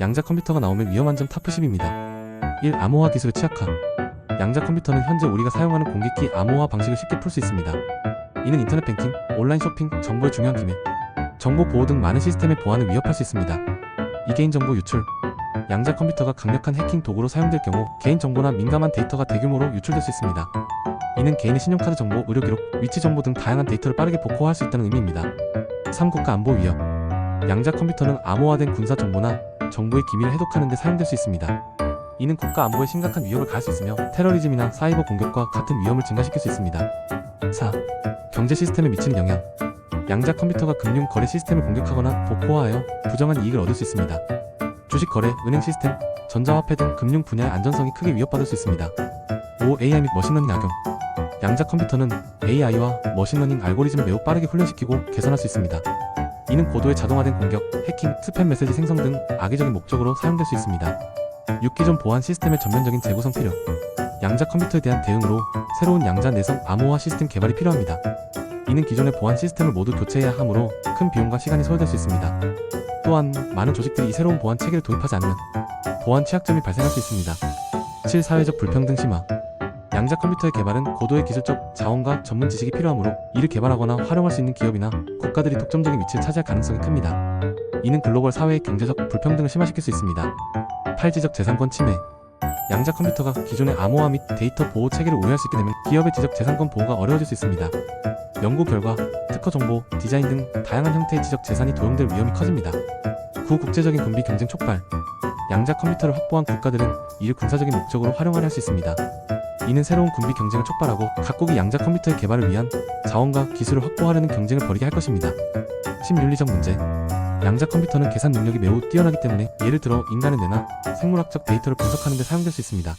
양자 컴퓨터가 나오면 위험한 점 탑10입니다. 1. 암호화 기술의 취약화. 양자 컴퓨터는 현재 우리가 사용하는 공개키 암호화 방식을 쉽게 풀 수 있습니다. 이는 인터넷 뱅킹, 온라인 쇼핑, 정보의 중요한 기밀, 정보 보호 등 많은 시스템의 보안을 위협할 수 있습니다. 이 개인정보 유출. 양자 컴퓨터가 강력한 해킹 도구로 사용될 경우 개인정보나 민감한 데이터가 대규모로 유출될 수 있습니다. 이는 개인의 신용카드 정보, 의료 기록, 위치 정보 등 다양한 데이터를 빠르게 복호할 수 있다는 의미입니다. 3. 국가 안보 위협. 양자 컴퓨터는 암호화된 군사 정보나 정보의 기밀을 해독하는 데 사용될 수 있습니다. 이는 국가 안보에 심각한 위협을 가할 수 있으며 테러리즘이나 사이버 공격과 같은 위험을 증가시킬 수 있습니다. 4. 경제 시스템에 미치는 영향. 양자 컴퓨터가 금융 거래 시스템을 공격하거나 복호화하여 부정한 이익을 얻을 수 있습니다. 주식 거래, 은행 시스템, 전자화폐 등 금융 분야의 안전성이 크게 위협받을 수 있습니다. 5. AI 및 머신러닝 악용. 양자 컴퓨터는 AI와 머신러닝 알고리즘을 매우 빠르게 훈련시키고 개선할 수 있습니다. 이는 고도의 자동화된 공격, 해킹, 스팸 메시지 생성 등 악의적인 목적으로 사용될 수 있습니다. 6. 기존 보안 시스템의 전면적인 재구성 필요. 양자 컴퓨터에 대한 대응으로 새로운 양자 내성 암호화 시스템 개발이 필요합니다. 이는 기존의 보안 시스템을 모두 교체해야 하므로 큰 비용과 시간이 소요될 수 있습니다. 또한 많은 조직들이 이 새로운 보안 체계를 도입하지 않으면 보안 취약점이 발생할 수 있습니다. 7. 사회적 불평등 심화. 양자 컴퓨터의 개발은 고도의 기술적 자원과 전문 지식이 필요하므로 이를 개발하거나 활용할 수 있는 기업이나 국가들이 독점적인 위치를 차지할 가능성이 큽니다. 이는 글로벌 사회의 경제적 불평등을 심화시킬 수 있습니다. 8. 지적 재산권 침해. 양자 컴퓨터가 기존의 암호화 및 데이터 보호 체계를 오해할 수 있게 되면 기업의 지적 재산권 보호가 어려워질 수 있습니다. 연구 결과, 특허 정보, 디자인 등 다양한 형태의 지적 재산이 도용될 위험이 커집니다. 9. 국제적인 군비 경쟁 촉발. 양자 컴퓨터를 확보한 국가들은 이를 군사적인 목적으로 활용하려 할 수 있습니다. 이는 새로운 군비 경쟁을 촉발하고 각국이 양자 컴퓨터의 개발을 위한 자원과 기술을 확보하려는 경쟁을 벌이게 할 것입니다. 심윤리적 문제. 양자 컴퓨터는 계산 능력이 매우 뛰어나기 때문에 예를 들어 인간의 뇌나 생물학적 데이터를 분석하는 데 사용될 수 있습니다.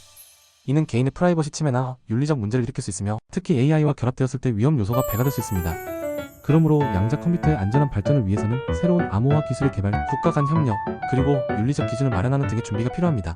이는 개인의 프라이버시 침해나 윤리적 문제를 일으킬 수 있으며 특히 AI와 결합되었을 때 위험 요소가 배가 될 수 있습니다. 그러므로 양자 컴퓨터의 안전한 발전을 위해서는 새로운 암호화 기술의 개발, 국가 간 협력, 그리고 윤리적 기준을 마련하는 등의 준비가 필요합니다.